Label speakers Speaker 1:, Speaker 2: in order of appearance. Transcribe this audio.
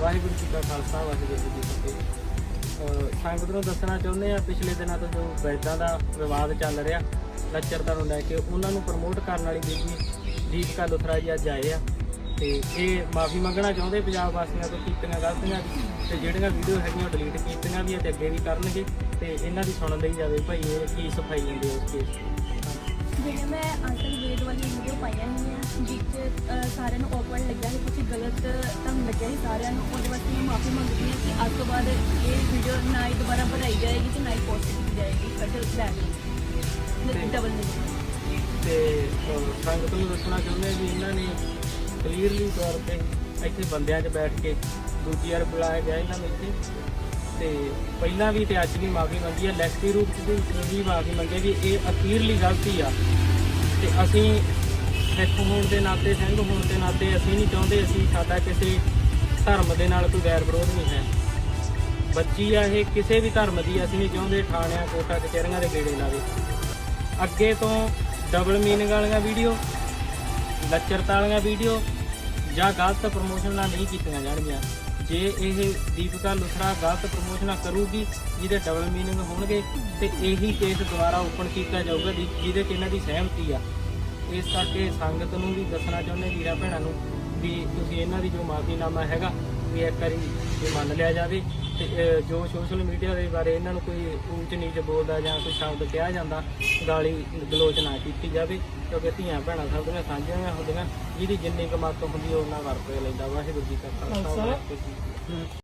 Speaker 1: ਵਾਹਿਗੁਰੂ ਜੀ ਕਾ ਖਾਲਸਾ, ਵਾਹਿਗੁਰੂ ਜੀ ਕੀ ਫਤਿਹ। ਸੰਗਤ ਨੂੰ ਦੱਸਣਾ ਚਾਹੁੰਦੇ ਆ ਪਿਛਲੇ ਦਿਨਾਂ ਤੋਂ ਜੋ ਵੈਦਾਂ ਦਾ ਵਿਵਾਦ ਚੱਲ ਰਿਹਾ ਲੱਚਰਤਾ ਨੂੰ ਲੈ ਕੇ, ਉਹਨਾਂ ਨੂੰ ਪ੍ਰਮੋਟ ਕਰਨ ਵਾਲੀ ਬੀਬੀ ਦੀਪਕਾ ਲੁਥਰਾ ਜੀ ਅੱਜ ਆਏ ਆ। ਤੇ ਇਹ ਮਾਫੀ ਮੰਗਣਾ ਚਾਹੁੰਦੇ ਪੰਜਾਬ ਵਾਸੀਆਂ ਤੋਂ ਕੀਤੀਆਂ ਗਲਤੀਆਂ ਦੀ ਤੇ ਜਿਹੜੀਆਂ ਵੀਡੀਓ ਹੈਗੀਆਂ ਡਿਲੀਟ ਕੀਤੀਆਂ ਵੀ ਤੇ ਅੱਗੇ ਵੀ ਕਰਨਗੇ ਤੇ ਇਹਨਾਂ ਦੀ ਸੁਣ ਲਈ ਜਾਵੇ ਭਾਈ ਇਹ ਕੀ ਸਫ਼ਾਈ ਲੈਂਦੇ ਉਸ ਕੇਸ
Speaker 2: ਜਿਹੜੇ ਮੈਂ ਅੰਕਲ ਵੇਦ ਵਾਲੀ ਵੀਡੀਓ ਪਾਈਆਂ ਸੀਗੀਆਂ ਜਿਸ 'ਚ ਅਹ, ਸਾਰਿਆਂ ਨੂੰ ਔਕਵਰਡ ਲੱਗਿਆ ਸੀ ਕੁਝ ਗਲਤ ਤੁਹਾਨੂੰ ਲੱਗਿਆ ਸੀ ਸਾਰਿਆਂ ਨੂੰ ਉਹਦੇ ਵਾਸਤੇ ਮੈਂ ਮਾਫੀ ਮੰਗਦੀ ਹਾਂ ਕਿ ਅੱਜ ਤੋਂ ਬਾਅਦ ਇਹ ਵੀਡੀਓ ਨਾ ਹੀ ਦੁਬਾਰਾ ਬਣਾਈ ਜਾਏਗੀ ਤੇ ਨਾ ਹੀ ਪੋਸਟ ਕੀਤੀ ਜਾਏਗੀ ਸਪੈਸ਼ਲ ਬੈਕ ਡਬਲ ਨਹੀਂ
Speaker 1: ਤੇ ਸੰਗਤ ਨੂੰ ਦੱਸਣਾ ਚਾਹੁੰਦੇ ਵੀ ਇਹਨਾਂ ਨੇ ਕਲੀਅਰਲੀ ਤੌਰ ਤੇ ਇੱਥੇ ਬੰਦਿਆਂ 'ਚ ਬੈਠ ਕੇ ਦੂਜੀ ਵਾਰ ਬੁਲਾਇਆ ਗਿਆ ਇਹਨਾਂ ਨੂੰ ਇੱਥੇ। ਤੇ ਪਹਿਲਾਂ ਵੀ ਤੇ ਅੱਜ ਵੀ ਮਾਫੀ ਮੰਗੀ ਹੈ ਲੈਕਸੀ ਰੂਪ 'ਚ ਵੀ ਵੀ ਮਾਫੀ ਮੰਗੇ ਵੀ ਇਹ ਅਖੀਰਲੀ ਗਲਤੀ ਆ। ਤੇ ਅਸੀਂ ਸਿੱਖ ਹੋਣ ਦੇ ਨਾਤੇ, ਸਿੰਘ ਹੋਣ ਦੇ ਨਾਤੇ ਅਸੀਂ ਨਹੀਂ ਚਾਹੁੰਦੇ, ਅਸੀਂ ਸਾਡਾ ਕਿਸੇ ਧਰਮ ਦੇ ਨਾਲ ਕੋਈ ਵੈਰ ਵਿਰੋਧ ਨਹੀਂ ਹੈ। ਬੱਚੀ ਆ ਇਹ, ਕਿਸੇ ਵੀ ਧਰਮ ਦੀ ਅਸੀਂ ਨਹੀਂ ਚਾਹੁੰਦੇ, ਥਾਣਿਆਂ ਕੋਟਾ ਕਚਹਿਰੀਆਂ ਦੇ ਗੇੜੇ ਲਾਵੇ। ਅੱਗੇ ਤੋਂ ਡਬਲ ਮੀਨਿੰਗ ਵਾਲੀਆਂ ਵੀਡੀਓ ਲੱਚਰਤਾ ਵਾਲੀਆਂ ਵੀਡੀਓ ਜਾਂ ਗਲਤ ਪ੍ਰਮੋਸ਼ਨਾਂ ਨਹੀਂ ਕੀਤੀਆਂ ਜਾਣਗੀਆਂ। ਜੇ ਇਹ ਦੀਪਿਕਾ ਲੁਥਰਾ ਗਲਤ ਪ੍ਰਮੋਸ਼ਨਾਂ ਕਰੂਗੀ, ਜਿਹਦੇ ਡਬਲ ਮੀਨਿੰਗ ਹੋਣਗੇ, ਤੇ ਇਹੀ ਕੇਸ ਦੁਬਾਰਾ ਓਪਨ ਕੀਤਾ ਜਾਊਗਾ ਜਿ- ਜਿਹਦੇ 'ਚ ਇਹਨਾਂ ਦੀ ਸਹਿਮਤੀ ਆ। ਇਸ ਕਰਕੇ ਸੰਗਤ ਨੂੰ ਵੀ ਦੱਸਣਾ ਚਾਹੁੰਦੇ ਵੀਰਾਂ ਭੈਣਾਂ ਨੂੰ ਵੀ ਤੁਸੀਂ ਇਹਨਾਂ ਦੀ ਜੋ ਮਾਫੀਨਾਮਾ ਹੈਗਾ ਵੀ ਇੱਕ ਵਾਰੀ ਇਹ ਮੰਨ ਲਿਆ ਜਾਵੇ। ਤੇ ਅਹ, ਜੋ ਸੋਸ਼ਲ ਮੀਡੀਆ ਦੇ ਬਾਰੇ ਇਹਨਾਂ ਨੂੰ ਕੋਈ ਉੱਚ ਨੀਚ ਬੋਲਦਾ ਜਾਂ ਕੋਈ ਸ਼ਬਦ ਕਿਹਾ ਜਾਂਦਾ ਗਾਲੀ ਗਲੋਚ ਨਾ ਕੀਤੀ ਜਾਵੇ ਕਿਉਂਕਿ ਧੀਆਂ ਭੈਣਾਂ ਸਭ ਦੀਆਂ ਸਾਂਝੀਆਂ ਹੁੰਦੀਆਂ ਜਿਹਦੀ ਜਿੰਨੀ ਕਮਾਤ ਹੁੰਦੀ ਉਹ ਉਹਨਾਂ ਵਰਤ ਲੈਂਦਾ ਵਾਹਿਗੁਰੂ ਜੀ ਕਾ ਖਾਲਸਾ। ਵਾਹਿਗੁਰੂ ਜੀ ਕੀ ਫਤਿਹ।